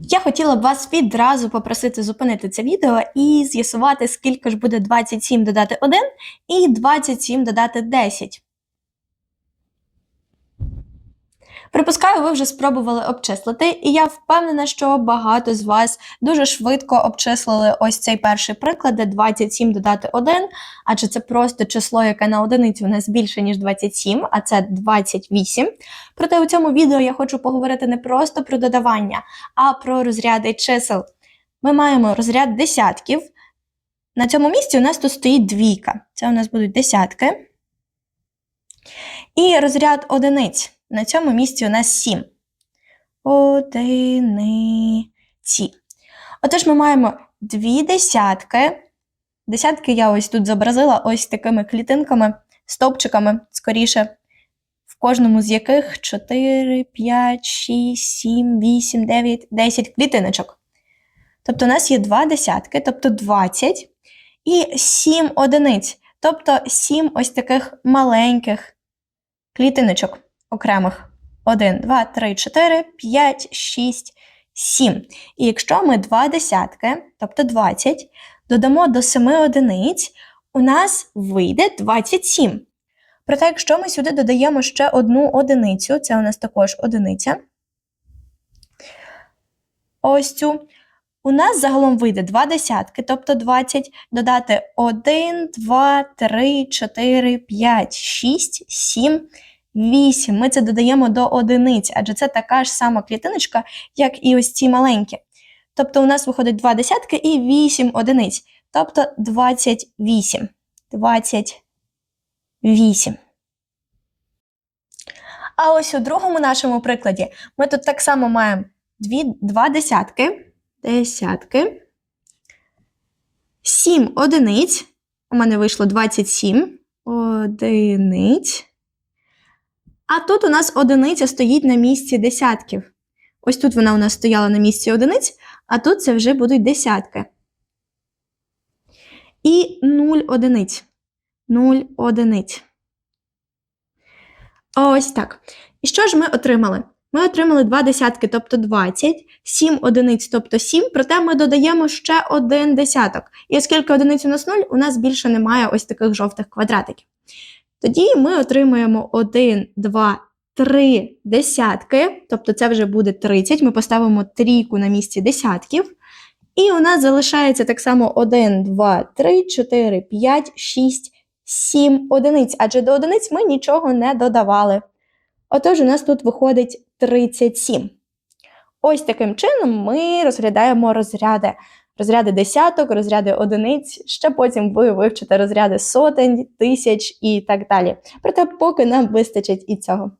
Я хотіла б вас відразу попросити зупинити це відео і з'ясувати, скільки ж буде 27 додати 1 і 27 додати 10. Припускаю, ви вже спробували обчислити, і я впевнена, що багато з вас дуже швидко обчислили ось цей перший приклад, де 27 додати 1, адже це просто число, яке на одиницю у нас більше, ніж 27, а це 28. Проте у цьому відео я хочу поговорити не просто про додавання, а про розряди чисел. Ми маємо розряд десятків. На цьому місці у нас тут стоїть двійка. Це у нас будуть десятки. І розряд одиниць. На цьому місці у нас 7. Одиниці. Отож, ми маємо дві десятки. Десятки я ось тут зобразила ось такими клітинками, стовпчиками, скоріше, в кожному з яких 4, 5, 6, 7, 8, 9, 10 клітиночок. Тобто у нас є два десятки, тобто 20, і 7 одиниць, тобто 7 ось таких маленьких клітиночок окремих. 1, 2, 3, 4, 5, 6, 7. І якщо ми два десятки, тобто 20, додамо до 7 одиниць, у нас вийде 27. Проте, якщо ми сюди додаємо ще одну одиницю, це у нас також одиниця. Ось цю. У нас загалом вийде два десятки, тобто 20, додати 1, 2, 3, 4, 5, 6, 7, 8. Ми це додаємо до одиниць, адже це така ж сама клітиночка, як і ось ці маленькі. Тобто у нас виходить два десятки і 8 одиниць. Тобто 28. 28. А ось у другому нашому прикладі ми тут так само маємо дві, два десятки. Десятки. 7 одиниць. У мене вийшло 27 одиниць. А тут у нас одиниця стоїть на місці десятків. Ось тут вона у нас стояла на місці одиниць, а тут це вже будуть десятки. І 0 одиниць. 0 одиниць. Ось так. І що ж ми отримали? Ми отримали два десятки, тобто 20, 7 одиниць, тобто 7, проте ми додаємо ще один десяток. І оскільки одиниць у нас 0, у нас більше немає ось таких жовтих квадратиків. Тоді ми отримуємо 1, 2, 3 десятки, тобто це вже буде 30. Ми поставимо трійку на місці десятків. І у нас залишається так само 1, 2, 3, 4, 5, 6, 7 одиниць, адже до одиниць ми нічого не додавали. Отож, у нас тут виходить 37. Ось таким чином ми розглядаємо розряди. Розряди десяток, розряди одиниць, ще потім ви вивчите розряди сотень, тисяч і так далі. Проте поки нам вистачить і цього.